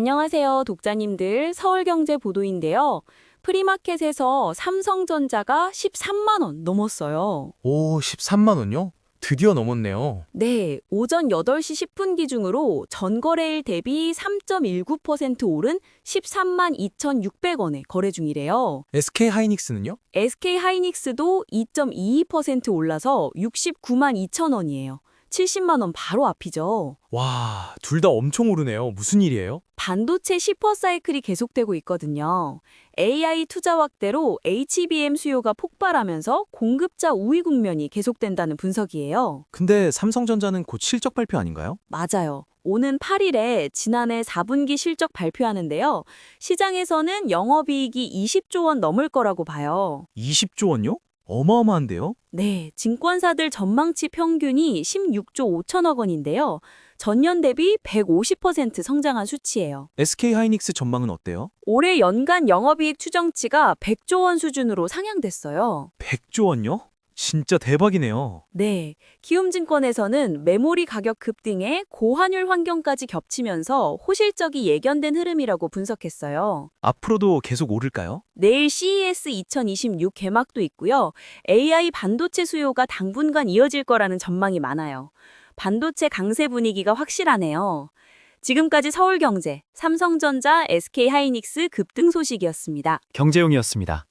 안녕하세요, 독자님들. 서울경제 보도인데요. 프리마켓에서 삼성전자가 13만 원 넘었어요. 오, 13만 원요? 드디어 넘었네요. 네, 오전 8시 10분 기준으로 전거래일 대비 3.19% 오른 13만 2,600원에 거래 중이래요. SK 하이닉스는요? SK 하이닉스도 2.22% 올라서 69만 2천 원이에요. 70만 원 바로 앞이죠. 와, 둘 다 엄청 오르네요. 무슨 일이에요? 반도체 슈퍼사이클이 계속되고 있거든요. AI 투자 확대로 HBM 수요가 폭발하면서 공급자 우위 국면이 계속된다는 분석이에요. 근데 삼성전자는 곧 실적 발표 아닌가요? 맞아요. 오는 8일에 지난해 4분기 실적 발표하는데요. 시장에서는 영업이익이 20조 원 넘을 거라고 봐요. 20조 원요? 어마어마한데요? 네, 증권사들 전망치 평균이 16조 5천억 원인데요. 전년 대비 150% 성장한 수치예요. SK 하이닉스 전망은 어때요? 올해 연간 영업이익 추정치가 100조 원 수준으로 상향됐어요. 100조 원요? 진짜 대박이네요. 네, 키움증권에서는 메모리 가격 급등에 고환율 환경까지 겹치면서 호실적이 예견된 흐름이라고 분석했어요. 앞으로도 계속 오를까요? 내일 CES 2026 개막도 있고요. AI 반도체 수요가 당분간 이어질 거라는 전망이 많아요. 반도체 강세 분위기가 확실하네요. 지금까지 서울경제, 삼성전자, SK하이닉스 급등 소식이었습니다. 경제용이었습니다.